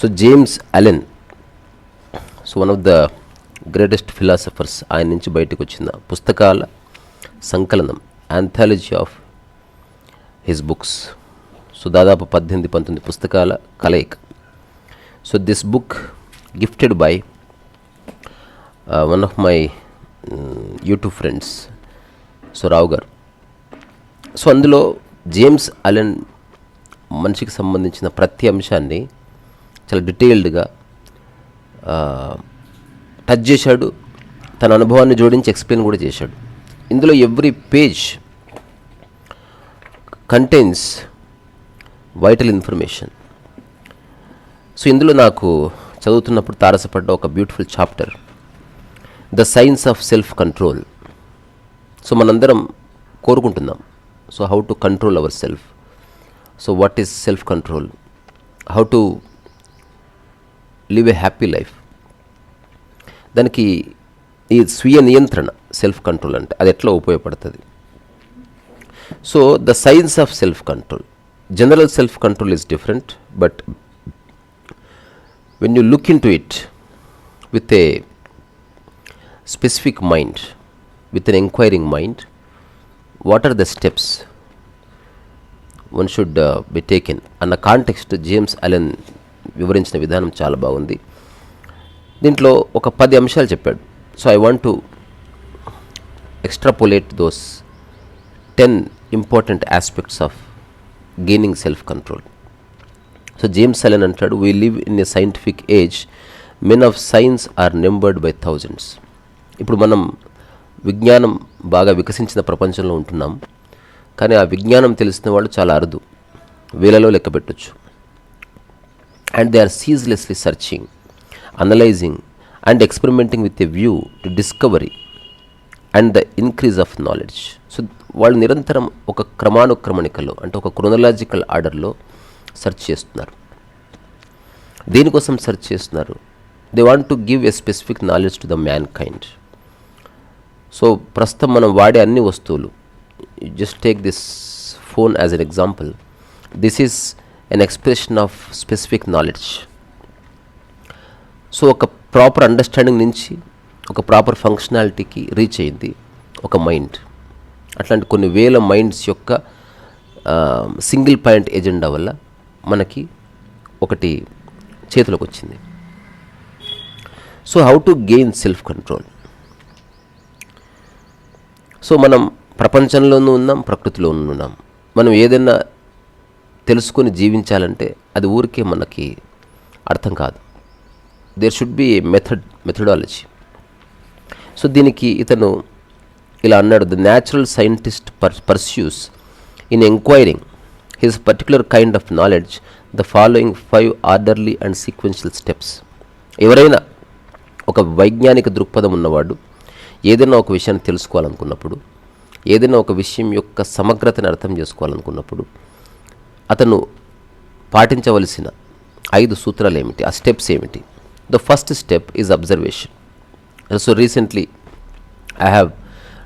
So James Allen so one of the greatest philosophers ఆయన నుంచి బయటకు వచ్చిన పుస్తకాల సంకలనం anthology of his books so దాదాపు పద్దెనిమిది పంతొమ్మిది పుస్తకాల కలయిక. So this book gifted by one of my YouTube friends so Rao గారు. సో అందులో జేమ్స్ అలెన్ మనిషికి సంబంధించిన ప్రతి అంశాన్ని చాలా డీటెయిల్డ్గా టచ్ చేశాడు. తన అనుభవాన్ని జోడించి ఎక్స్ప్లెయిన్ కూడా చేశాడు. ఇందులో every page contains vital information so ఇందులో నాకు చదువుతున్నప్పుడు తారసపడ్డ ఒక beautiful chapter the science of self control so మనందరం కోరుకుంటున్నాం. So how to control our self so what is self control how to live a happy life దానికి ఈ స్వీయ నియంత్రణ సెల్ఫ్ కంట్రోల్ అంటే అది ఎట్లా ఉపయోగపడుతుంది? So the science of self control general self control is different but when you look into it with a specific mind with an enquiring mind what are the steps one should be taken అన్న context James Allen వివరించిన విధానం చాలా బాగుంది. దీంట్లో ఒక పది అంశాలు చెప్పాడు. So I want to extrapolate those ten important aspects of gaining self control so James Allen అంటాడు we live in a scientific age men of science are numbered by thousands ఇప్పుడు మనం విజ్ఞానం బాగా వికసించిన ప్రపంచంలో ఉంటున్నాం. కానీ ఆ విజ్ఞానం తెలిసిన వాళ్ళు చాలా అరుదు. వేలలో లెక్క పెట్టచ్చు. And they are ceaselessly searching analysing and experimenting with a view to discovery and the increase of knowledge so వాళ్ళు నిరంతరం ఒక క్రమానుక్రమణికలో అంటే ఒక క్రొనలాజికల్ ఆర్డర్లో సెర్చ్ చేస్తున్నారు. దేనికోసం సెర్చ్ చేస్తున్నారు? They want to give a specific knowledge to the mankind so ప్రస్తుతం మనం వాడే అన్ని వస్తువులు. Just take this phone as an example this is an expression of specific knowledge so ఒక ప్రాపర్ అండర్స్టాండింగ్ నుంచి ఒక ప్రాపర్ ఫంక్షనాలిటీకి రీచ్ అయింది ఒక మైండ్ అట్లాంటి కొన్ని వేల మైండ్స్ యొక్క సింగిల్ పాయింట్ ఎజెండా వల్ల మనకి ఒకటి చేతిలోకి వచ్చింది. So how to gain self control so మనం ప్రపంచంలోనూ ఉన్నాం ప్రకృతిలోనూ ఉన్నాం. మనం ఏదైనా తెలుసుకొని జీవించాలంటే అది ఊరికే మనకి అర్థం కాదు. There should be a method methodology so దీనికి ఇతను ఇలా అన్నాడు the natural scientist per pursues in enquiring his particular kind of knowledge the following five orderly and sequential steps ఎవరైనా ఒక వైజ్ఞానిక దృక్పథం ఉన్నవాడు ఏదైనా ఒక విషయాన్ని తెలుసుకోవాలనుకున్నప్పుడు ఏదైనా ఒక విషయం యొక్క సమగ్రతను అర్థం చేసుకోవాలనుకున్నప్పుడు అతను పాటించవలసిన ఐదు సూత్రాలు ఏమిటి? ఆ స్టెప్స్ ఏమిటి? The first step is observation so recently I have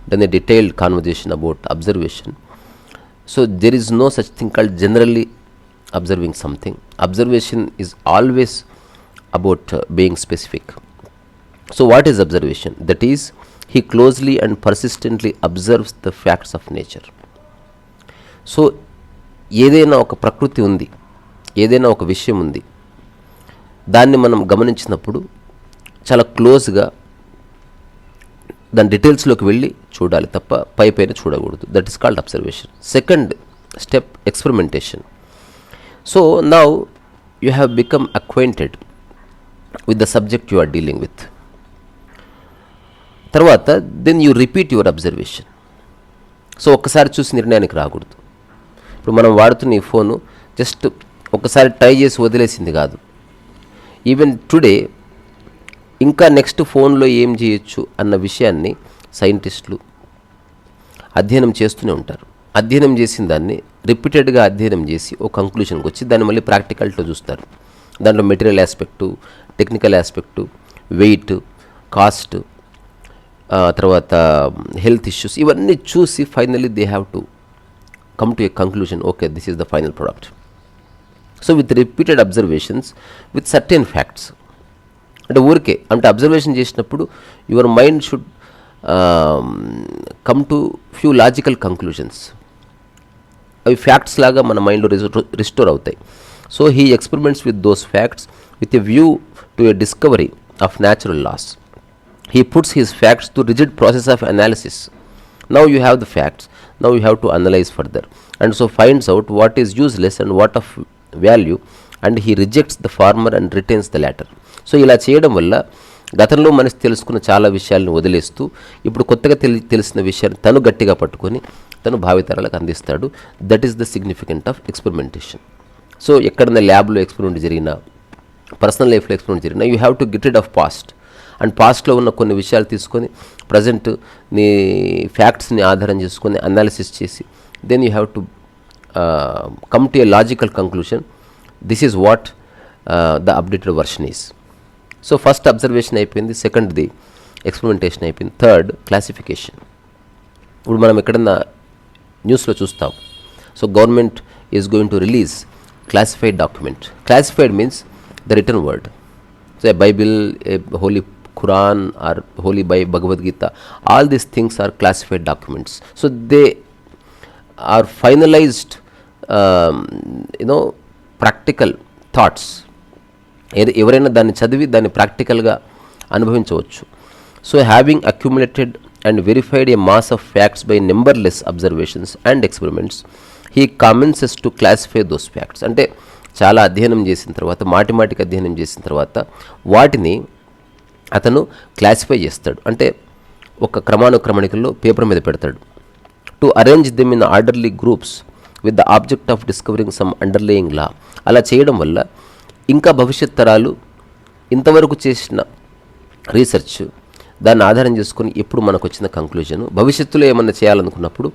done a detailed conversation about observation so there is no such thing called generally observing something observation is always about being specific so what is observation that is he closely and persistently observes the facts of nature so ఏదైనా ఒక ప్రకృతి ఉంది ఏదైనా ఒక విషయం ఉంది దాన్ని మనం గమనించినప్పుడు చాలా క్లోజ్గా దాని డీటెయిల్స్లోకి వెళ్ళి చూడాలి తప్ప పై పైన చూడకూడదు. That is called observation second step experimentation so now you have become acquainted with the subject you are dealing with తర్వాత then you repeat your observation so ఒక్కసారి చూసి నిర్ణయానికి రాకూడదు. ఇప్పుడు మనం వాడుతున్న ఈ ఫోను జస్ట్ ఒకసారి ట్రై చేసి వదిలేసింది కాదు. ఈవెన్ టుడే ఇంకా నెక్స్ట్ ఫోన్లో ఏం చేయొచ్చు అన్న విషయాన్ని సైంటిస్టులు అధ్యయనం చేస్తూనే ఉంటారు. అధ్యయనం చేసిన దాన్ని రిపీటెడ్గా అధ్యయనం చేసి ఒక కంక్లూషన్కి వచ్చి దాన్ని మళ్ళీ ప్రాక్టికల్తో చూస్తారు. దాంట్లో material aspect technical aspect weight cost తర్వాత హెల్త్ ఇష్యూస్ ఇవన్నీ చూసి finally they have to come to a conclusion okay this is the final product so with repeated observations with certain facts అంటే ఊరికే అంటే అబ్జర్వేషన్ చేసినప్పుడు your mind should come to few logical conclusions అవి facts లాగా మన మైండ్లో restore అవుతాయి. So he experiments with those facts with a view to a discovery of natural laws he puts his facts to rigid process of analysis now you have the facts now you have to analyze further and so finds out what is useless and what of value and he rejects the former and retains the latter so ఇలా చేయడం వల్ల గతంలో మనిషి తెలుసుకున్న చాలా విషయాలను వదిలేస్తూ ఇప్పుడు కొత్తగా తెలి తెలిసిన విషయాన్ని తను గట్టిగా పట్టుకొని తను భావితరాలకు అందిస్తాడు that is the significant of experimentation so ఎక్కడైనా ల్యాబ్లో ఎక్స్పెరిమెంట్ జరిగినా పర్సనల్ లైఫ్లో ఎక్స్పెరిమెంట్ జరిగినా you have to get rid of past and పాస్ట్లో ఉన్న కొన్ని విషయాలు తీసుకొని ప్రజెంట్ నీ ఫ్యాక్ట్స్ని ఆధారం చేసుకొని అనాలిసిస్ చేసి then you have to come to a logical conclusion this is what the updated version is so first observation అయిపోయింది. సెకండ్ది ఎక్స్పెరిమెంటేషన్ అయిపోయింది. థర్డ్ క్లాసిఫికేషన్ ఇప్పుడు మనం ఎక్కడన్నా న్యూస్లో చూస్తాం. So government is going to release classified document classified means the return word so a Bible a holy Quran or holy by Bhagavad Gita all these things are classified documents so they are finalised you know practical thoughts ఏది ఎవరైనా దాన్ని చదివి దాన్ని ప్రాక్టికల్గా అనుభవించవచ్చు. So having accumulated and verified a mass of facts by numberless observations and experiments he commences to classify those facts అంటే చాలా అధ్యయనం చేసిన తర్వాత మాటి మాటికి అధ్యయనం చేసిన తర్వాత వాటిని అతను క్లాసిఫై చేస్తాడు. అంటే ఒక క్రమానుక్రమణికల్లో పేపర్ మీద పెడతాడు. To arrange them in orderly groups with the object of discovering some underlying law అలా చేయడం వల్ల ఇంకా భవిష్యత్ తరాలు ఇంతవరకు చేసిన రీసెర్చ్ దాన్ని ఆధారం చేసుకొని ఇప్పుడు మనకు వచ్చిన కంక్లూజన్ భవిష్యత్తులో ఏమన్నా చేయాలనుకున్నప్పుడు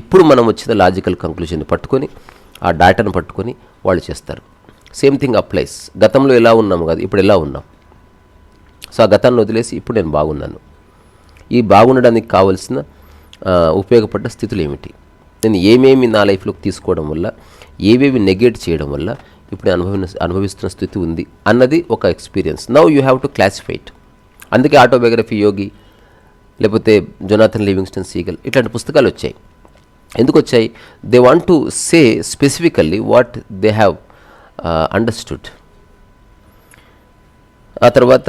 ఇప్పుడు మనం వచ్చిన లాజికల్ కంక్లూజన్ని పట్టుకొని ఆ డేటాను పట్టుకొని వాళ్ళు చేస్తారు. సేమ్ థింగ్ అప్లైస్ గతంలో ఎలా ఉన్నాము కదా ఇప్పుడు ఎలా ఉన్నాం? సో ఆ గతాన్ని వదిలేసి ఇప్పుడు నేను బాగున్నాను. ఈ బాగుండడానికి కావలసిన ఉపయోగపడ్డ స్థితులు ఏమిటి? నేను ఏమేమి నా లైఫ్లోకి తీసుకోవడం వల్ల ఏవేవి నెగేట్ చేయడం వల్ల ఇప్పుడు అనుభవి అనుభవిస్తున్న స్థితి ఉంది అన్నది ఒక experience. Now you have to classify అందుకే ఆటోబయోగ్రఫీ యోగి లేకపోతే జొనాథన్ లివింగ్స్టన్ సీగల్ ఇట్లాంటి పుస్తకాలు వచ్చాయి. ఎందుకు వచ్చాయి? They want to say specifically what they have understood. ఆ తర్వాత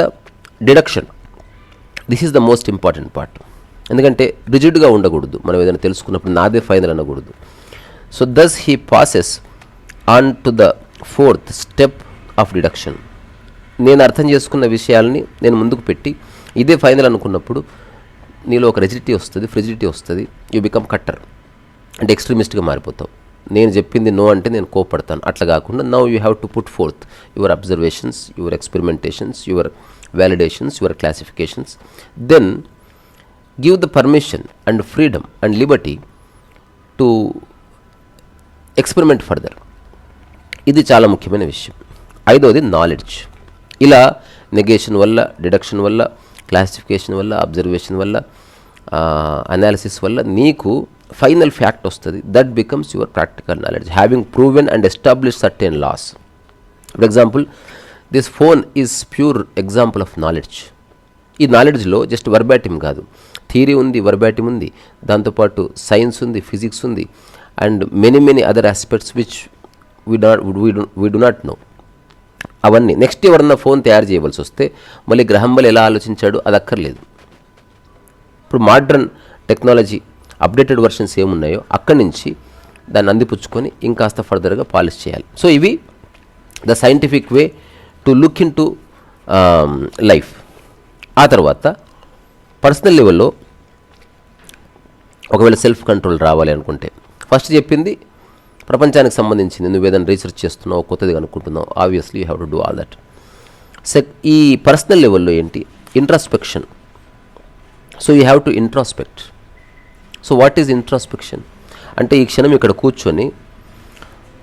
deduction. This is the most important part ఎందుకంటే రిజిడ్గా ఉండకూడదు. మనం ఏదైనా తెలుసుకున్నప్పుడు నాదే ఫైనల్ అనకూడదు. So thus he passes on to the fourth step of deduction నేను అర్థం చేసుకున్న విషయాల్ని నేను ముందుకు పెట్టి ఇదే ఫైనల్ అనుకున్నప్పుడు నీలో ఒక రెజిడిటీ వస్తుంది ఫ్రిజిడిటీ వస్తుంది యూ బికమ్ కట్టర్ అంటే ఎక్స్ట్రీమిస్ట్గా మారిపోతావు. నేను చెప్పింది నో అంటే నేను కోపడతాను అట్లా కాకుండా now you have to put forth your observations your experimentations your validations your classifications then give the permission and freedom and liberty to experiment further ఇది చాలా ముఖ్యమైన విషయం. ఐదవది నాలెడ్జ్ ఇలా నెగేషన్ వల్ల డిడక్షన్ వల్ల క్లాసిఫికేషన్ వల్ల అబ్జర్వేషన్ వల్ల అనాలిసిస్ వల్ల నీకు ఫైనల్ ఫ్యాక్ట్ వస్తుంది. That becomes your practical knowledge having proven and establish certain laws for example this phone is pure example of knowledge ఈ నాలెడ్జ్లో జస్ట్ వర్బాటిమ్ కాదు. థియరీ ఉంది వర్బాటిమ్ ఉంది. దాంతోపాటు సైన్స్ ఉంది ఫిజిక్స్ ఉంది. And many many other aspects which we not we do not know అవన్నీ next ఎవరన్నా ఫోన్ తయారు చేయవలసి వస్తే మళ్ళీ గ్రహం వల్ల ఎలా ఆలోచించాడు అది అక్కర్లేదు. ఇప్పుడు మోడ్రన్ టెక్నాలజీ అప్డేటెడ్ వర్షన్స్ ఏమున్నాయో అక్కడి నుంచి దాన్ని అందిపుచ్చుకొని ఇంకాస్త ఫర్దర్గా పాలిష్ చేయాలి. సో ఇవి the scientific way to look into life ఆ తర్వాత పర్సనల్ లెవెల్లో ఒకవేళ సెల్ఫ్ కంట్రోల్ రావాలి అనుకుంటే. ఫస్ట్ చెప్పింది ప్రపంచానికి సంబంధించింది నువ్వు ఏదైనా రీసెర్చ్ చేస్తున్నావు కొత్తది అనుకుంటున్నావు obviously you have to do all that check ఈ పర్సనల్ లెవెల్లో ఏంటి? Introspection so you have to introspect so what is introspection అంటే ఈ క్షణం ఇక్కడ కూర్చొని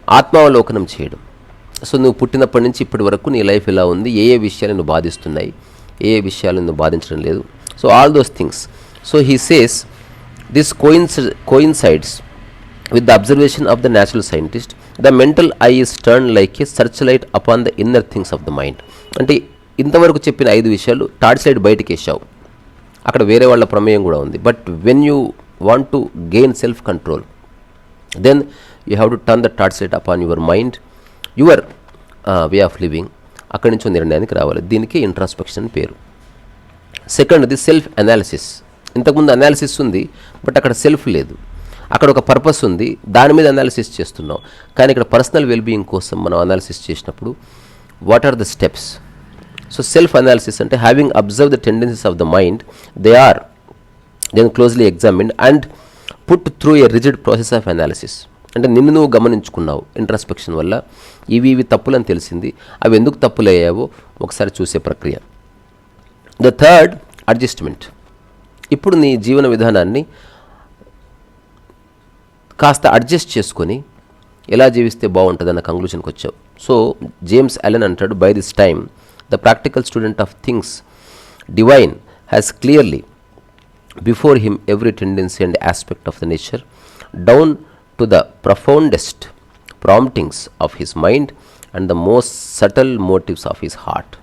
ఆత్మావలోకనం చేయడం. సో నువ్వు పుట్టినప్పటి నుంచి ఇప్పటి వరకు నీ లైఫ్ ఇలా ఉంది? ఏ ఏ విషయాలు నువ్వు బాధిస్తున్నాయి? ఏ ఏ విషయాలు నువ్వు బాధించడం లేదు? So all those things so he says this coins coincides with the observation of the natural scientist the mental eye is turn like a search light upon the inner things of the mind అంటే ఇంతవరకు చెప్పిన ఐదు విషయాలు torch light బయటకి వేసావు అక్కడ వేరే వాళ్ళ ప్రమేయం కూడా ఉంది. But when you want to gain self control then you have to turn the torch light upon your mind your way of living అక్కడి నుంచి నిర్ణయానికి రావాలి. దీనికి ఇంట్రాస్పెక్షన్ పేరు. Second the self analysis. ఇంతకుముందు అనాలిసిస్ ఉంది బట్ అక్కడ సెల్ఫ్ లేదు. అక్కడ ఒక పర్పస్ ఉంది దాని మీద అనాలిసిస్ చేస్తున్నాం. కానీ ఇక్కడ పర్సనల్ వెల్బీయింగ్ కోసం మనం అనాలిసిస్ చేసినప్పుడు what are the steps so self analysis అంటే having observe the tendencies of the mind they are then closely examined and put through a rigid process of analysis అంటే నిన్ను నువ్వు గమనించుకున్నావు ఇంట్రస్పెక్షన్ వల్ల. ఇవి ఇవి తప్పులని తెలిసింది. అవి ఎందుకు తప్పులయ్యావో ఒకసారి చూసే ప్రక్రియ. ద థర్డ్ అడ్జస్ట్మెంట్ ఇప్పుడు నీ జీవన విధానాన్ని కాస్త అడ్జస్ట్ చేసుకొని ఎలా జీవిస్తే బాగుంటుందన్న కంక్లూషన్కి వచ్చావు. సో జేమ్స్ అలెన్ అంటాడు by this time the practical student of things divine has clearly before him every tendency and aspect of the nature down to the profoundest promptings of his mind and the most subtle motives of his heart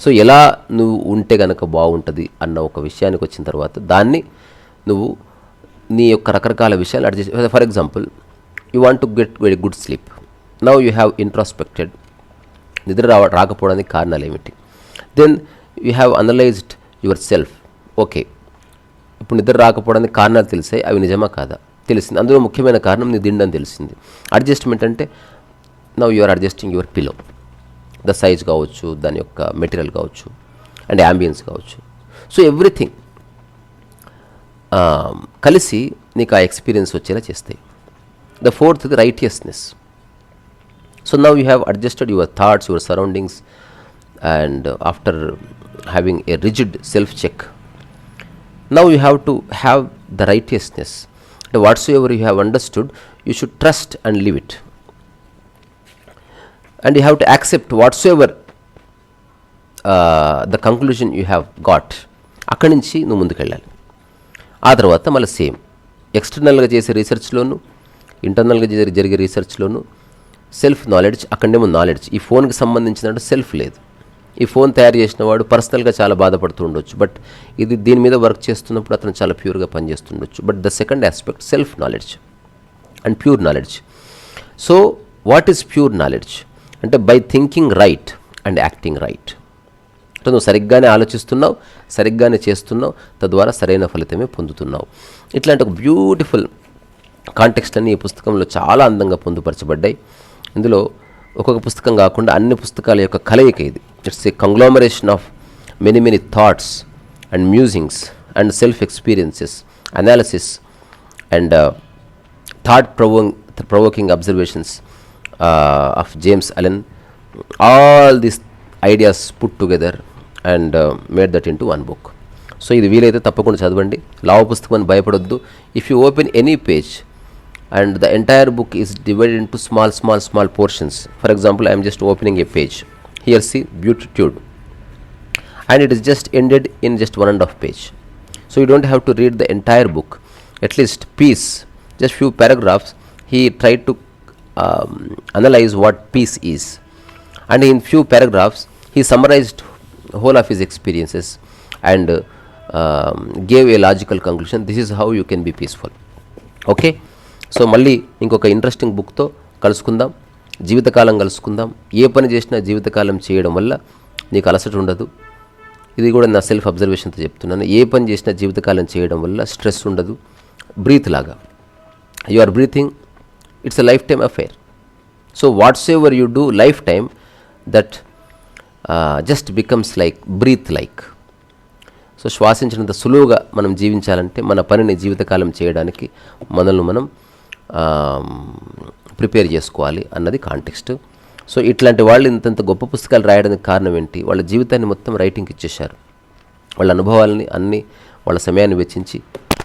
so ఎలా నువ్వు ఉంటే గనక బాగుంటుంది అన్న ఒక విషయానికి వచ్చిన తర్వాత దాన్ని నువ్వు నీ యొక్క రకరకాల విషయాలు adjust for example you want to get very good sleep now you have introspected నిద్ర రావ రాకపోవడానికి కారణాలు ఏమిటి? Then you have analysed your self okay ఇప్పుడు నిద్ర రాకపోవడానికి కారణాలు తెలిసాయి. అవి నిజమా కాదా? తెలిసింది. అందులో ముఖ్యమైన కారణం నీ దిండని తెలిసింది. అడ్జస్ట్మెంట్ అంటే now you are adjusting your pillow the size కావచ్చు దాని యొక్క మెటీరియల్ కావచ్చు అండ్ యాంబియన్స్ కావచ్చు. సో ఎవ్రీథింగ్ um, కలిసి నీకు ఆ ఎక్స్పీరియన్స్ వచ్చేలా చేస్తాయి. The fourth the righteousness so now you have adjusted your thoughts your surroundings and after having a rigid self check now you have to have the righteousness అంటే whatsoever you have understood you should trust and live it and you have to accept whatsoever the conclusion you have got అక్కడి నుంచి నువ్వు ముందుకెళ్ళాలి ఆ తర్వాత మళ్ళీ same ఎక్స్టర్నల్గా చేసే రీసెర్చ్లోను ఇంటర్నల్గా జరిగే జరిగే రీసెర్చ్లోను సెల్ఫ్ నాలెడ్జ్ అక్కడేమో నాలెడ్జ్ ఈ ఫోన్కి సంబంధించినట్టు సెల్ఫ్ లేదు. ఈ ఫోన్ తయారు చేసిన వాడు పర్సనల్గా చాలా బాధపడుతూ ఉండొచ్చు బట్ ఇది దీని మీద వర్క్ చేస్తున్నప్పుడు అతను చాలా ప్యూర్గా పనిచేస్తుండొచ్చు. But the second aspect self knowledge and pure knowledge so what is pure knowledge అంటే by thinking right and acting right అంటే నువ్వు సరిగ్గానే ఆలోచిస్తున్నావు సరిగ్గానే చేస్తున్నావు తద్వారా సరైన ఫలితమే పొందుతున్నావు. ఇట్లాంటి ఒక బ్యూటిఫుల్ కాంటెక్స్ట్ అన్ని ఈ పుస్తకంలో చాలా అందంగా పొందుపరచబడ్డాయి. ఇందులో ఒక్కొక్క పుస్తకం కాకుండా అన్ని పుస్తకాల యొక్క కలయిక ఇది. It's a conglomeration of many many thoughts and musings and self experiences analysis and thought provo provoking observations of James Allen all these ideas put together and made that into one book so ఇది వీలైతే తప్పకుండా చదవండి. లావ పుస్తకం అని భయపడొద్దు. If you open any page and the entire book is divided into small small small portions for example I'm just opening a page Here see beatitude and it is just ended in just one and a half page. So you don't have to read the entire book. At least peace, just few paragraphs. He tried to um, analyze what peace is, and in few paragraphs he summarized whole of his experiences and uh, um, gave a logical conclusion. This is how you can be peaceful. Okay so మళ్ళీ ఇంకొక interesting బుక్తో కలుసుకుందాం జీవితకాలం కలుసుకుందాం. ఏ పని చేసినా జీవితకాలం చేయడం వల్ల నీకు అలసట ఉండదు. ఇది కూడా నా సెల్ఫ్ అబ్జర్వేషన్తో చెప్తున్నాను. ఏ పని చేసినా జీవితకాలం చేయడం వల్ల స్ట్రెస్ ఉండదు. బ్రీత్ లాగా. You are breathing it's a lifetime affair so what's ever you do lifetime that just becomes like breath like so శ్వాసించినంత సులువుగా మనం జీవించాలంటే మన పనిని జీవితకాలం చేయడానికి మనల్ని మనం ప్రిపేర్ చేసుకోవాలి అన్నది కాంటెక్స్ట్. సో ఇట్లాంటి వాళ్ళు ఇంతంత గొప్ప పుస్తకాలు రాయడానికి కారణం ఏంటి? వాళ్ళ జీవితాన్ని మొత్తం రైటింగ్కి ఇచ్చేశారు. వాళ్ళ అనుభవాలని అన్ని వాళ్ళ సమయాన్ని వెచ్చించి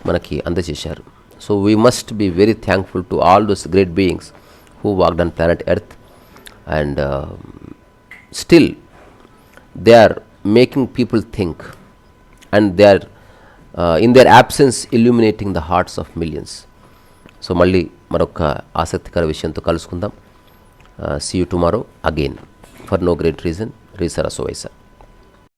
మనకి అందజేశారు. So we must be very thankful to all those great beings who walked on planet Earth and still they are making people think and they are in their absence illuminating the hearts of millions so మళ్ళీ మరొక ఆసక్తికర విషయంతో కలుసుకుందాం. See you tomorrow again for no great reason రీసర్ అసోవైసా